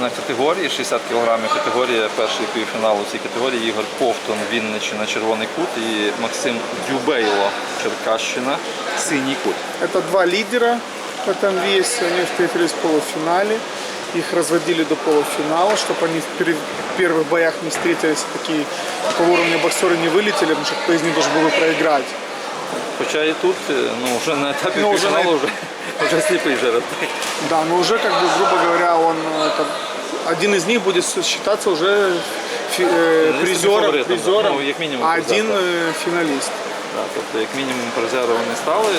на категорії 60 кг категорія перший півфіналу в цій категорії Ігор Ковтун, Вінниччина, Червоний кут і Максим Дюбейло, Черкащина, Синій кут. Это два лидера в этом весе. Они встретились в полуфинале. Их разводили до полуфинала, чтобы они в пер- в первых боях не встретились. и Такие такого уровня боксеры не вылетели, потому что кто из них должен был бы проиграть. Хоча і тут е, ну, вже на етапі Ну, вже півфіналу на- вже, вже сліпий жереб. Да, но уже, как бы, грубо говоря, он э, это, один из них будет считаться уже фи- э, Ну, призером, фаворитом, призером, ну, как минимум а призер, один да. э, финалист. Да, тобто, як мінімум, призери вони стали,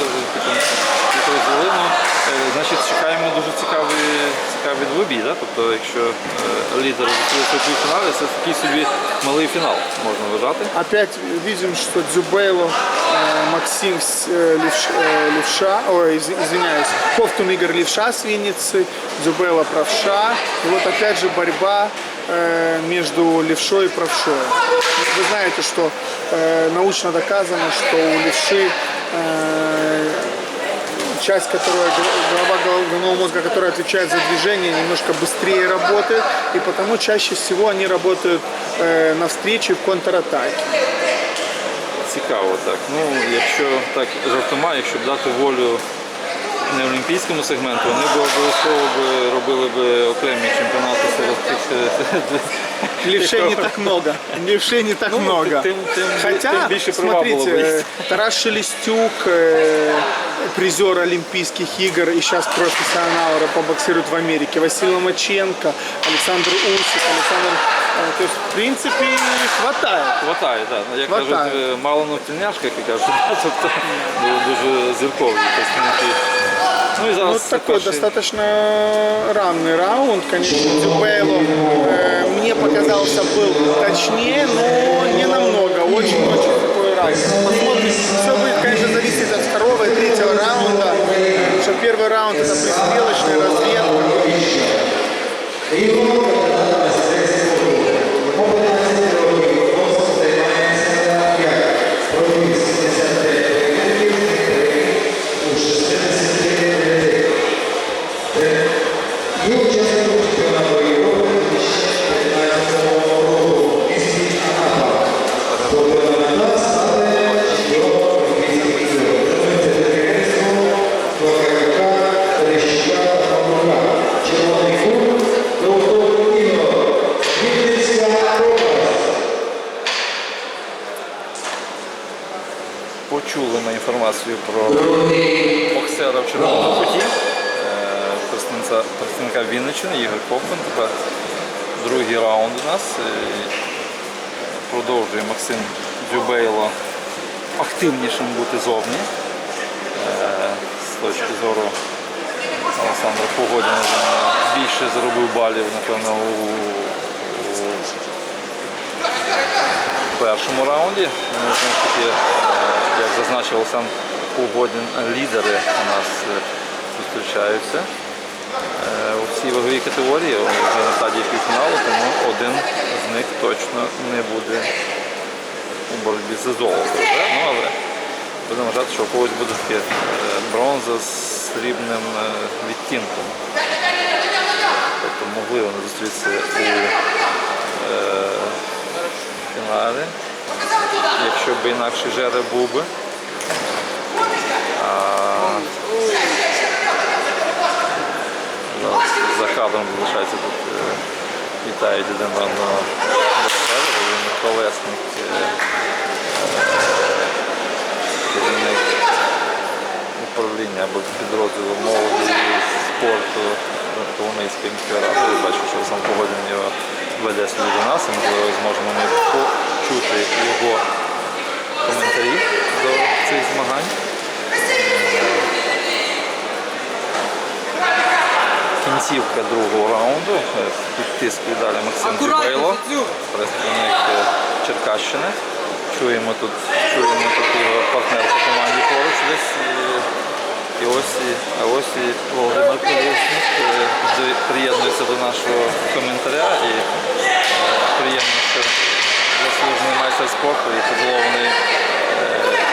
розвели. Ну, е, значить, чекаємо дуже цікавий, цікавий двобій. Да? Тобто, якщо е, лідер зустрілися у півфіналі, це такий собі малий фінал, можна вважати. Опять видим, что Дзюбейло, э, Максим с- э, Левш- э, Левша, ой, из- извиняюсь, Ковтун Игорь Левша с Винницы, Дзюбейло правша. И вот опять же борьба э, между левшой и правшой. Вы знаете, что э, научно доказано, что у левши э, часть, которая голова головного мозга, которая отвечает за движение, немножко быстрее работает, и потому чаще всего они работают э, навстречу в контратаке. Цікаво так. Ну, якщо так жартома, якщо б дати волю не олімпійському сегменту, вони б обов'язково б робили б окремі чемпіонати серед тих. е, Левшей не так много. Левшей не так Ну, много. тем- тем- Хотя, тем больше права было смотрите, бы. э, Тарас Шелестюк, э, призер Олимпийских игр и сейчас профессионал побоксирует в Америке, Василий Ломаченко, Александр Усик, Александр... э, То есть, в принципе, хватает. Хватає, так. Ну, Як Хватає. кажуть, е, мало ну тільняшка, як кажуть, да, тобто дуже, дуже зіркові представники. Ну і зараз Вот це такой перший- достаточно равный раунд. Конечно, Дюбейло э, мне показался был точнее, но не намного. Очень-очень такой разный. Посмотрим. Все будет, конечно, зависит от второго и третьего раунда. Что первый раунд это пристрелочный разведка. Почули ми інформацію про боксера в червоному куті, е, представника Вінниччини Ігор Ковпин. Тепер другий раунд у нас. Е, Продовжує Максим Дзюбейло активнішим бути зовні. Е, З точки зору Олександра Погодіна більше заробив балів, напевно, у, у першому раунді. Таки, е, як зазначив Олександр Погодін, лідери у нас е, зустрічаються е, у всій ваговій категорії, вже на стадії півфіналу, тому один з них точно не буде у боротьбі за золото. Ну, але будемо вважати, що у когось буде таке е, бронза з срібним е, відтінком. Тобто могли вони зустрітися у е, фіналі, якщо б інакший жереб був би. За кадром залишається тут е, вітають один одного він колесник, е, управління або підрозділу молоді спорту Коломийської міської ради. Я бачу, що сам погодин його веде собі до нас, і можливо зможемо ми почути його коментарі до цих змагань. Кінцівка другого раунду. Під тискою далі Максим Дюбейло, представник Черкащини. Чуємо тут, чуємо тут його партнер по команді поруч десь. І, і ось, і, а ось Володимир Полісник приєднується до нашого коментаря. І е, приємно, що заслужений майстер спорту і титулований е,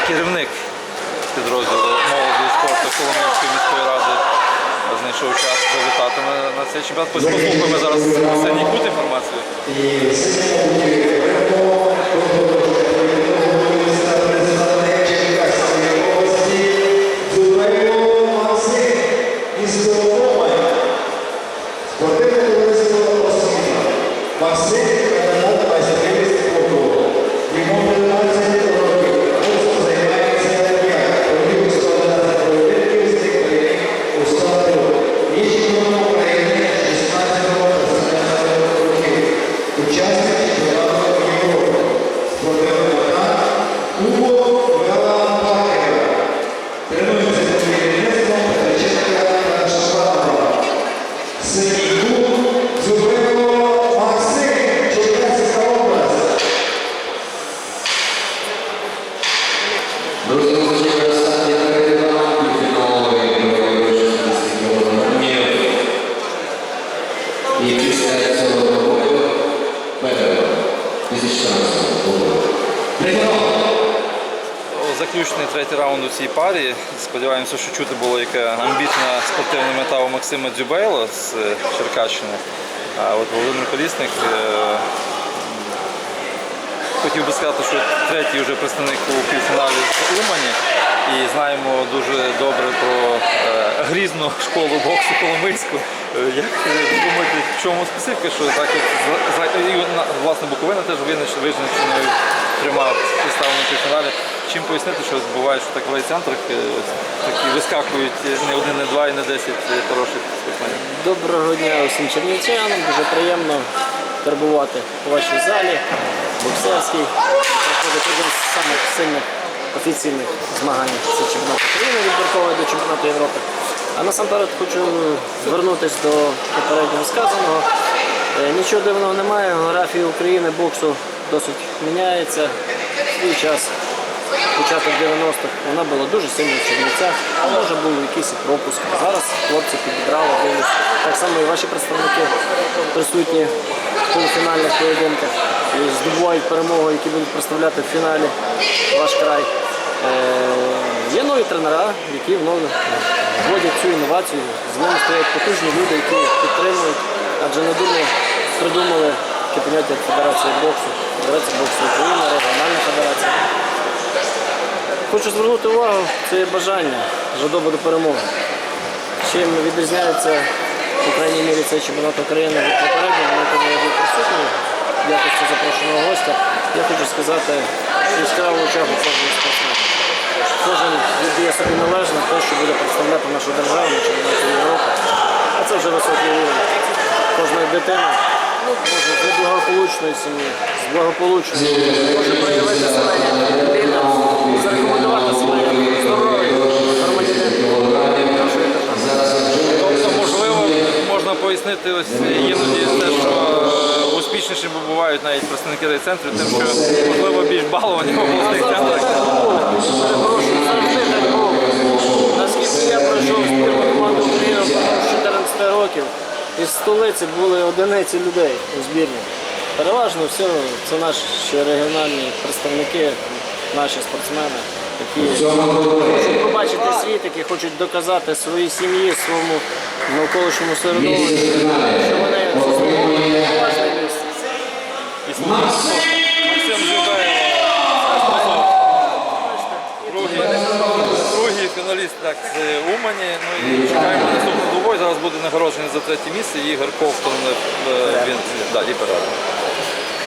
керівник підрозділу молоді спорту Коломийської міської ради знайшов час завітати на цей чемпіонат. Послухаємо зараз Кут інформацію. Заключний третій раунд у цій парі. Сподіваємося, що чути було яка амбітна спортивна мета у Максима Дзюбейла з е, Черкащини. А от Володимир Колісник е, хотів би сказати, що третій вже представник у півфіналі з Умані. І знаємо дуже добре про е, грізну школу боксу Коломийську. Як думаєте, в чому специфіка, що так от власне Буковина теж визнач- визначеною трьома підставами в півфіналі. Чим пояснити, що буває, що так в райцентрах е, такі вискакують е, не один, не два і не десять е, хороших спортсменів. Доброго дня усім чернівчанам. Дуже приємно перебувати у вашій залі. Боксерський проходить один з самих сильних офіційних змагань. Це чемпіонат України відбірковий до чемпіонату Європи. А насамперед хочу звернутися до попереднього сказаного. Нічого дивного немає. Географія України боксу досить міняється. Свій час початок 90-х вона була дуже сильна в Чернівцях, а може був якийсь пропуск. Зараз хлопці підібрали дивлюсь. Так само і ваші представники присутні в полуфінальних поєдинках здобувають перемогу, які будуть представляти в фіналі ваш край. Е, Є нові тренера, які вводять цю інновацію. З ними стоять потужні люди, які підтримують, адже не дурно придумали таке поняття як Федерація боксу, Федерація боксу України, регіональна федерація. Хочу звернути увагу, це є бажання, жадоба до перемоги. Чим відрізняється, по крайній мірі, цей чемпіонат України від попереднього, на якому я був присутній, в якості запрошеного гостя, я хочу сказати, яскраву чергу кожного спортсмена. Кожен віддає собі належне те, що буде представляти нашу державу на чемпіонаті Європи. А це вже високий рівень. Кожна дитина ну, може з неблагополучної сім'ї, з благополучної може проявити себе як людина, зарекомендувати своє здоров'я, громадянин нашої держави. Тобто, можливо, можна пояснити ось іноді те, що успішнішими бувають навіть представники райцентрів, тим, що можливо більш баловані в обласних центрах. Наскільки я пройшов спільну команду України 14 років, із столиці були одиниці людей у збірні. Переважно все це наші регіональні представники, наші спортсмени, які хочуть побачити світ, які хочуть доказати своїй сім'ї, своєму навколишньому середовищу, що вони нагороджений за третє місце. Ігор Ковтун, е, він да, передав.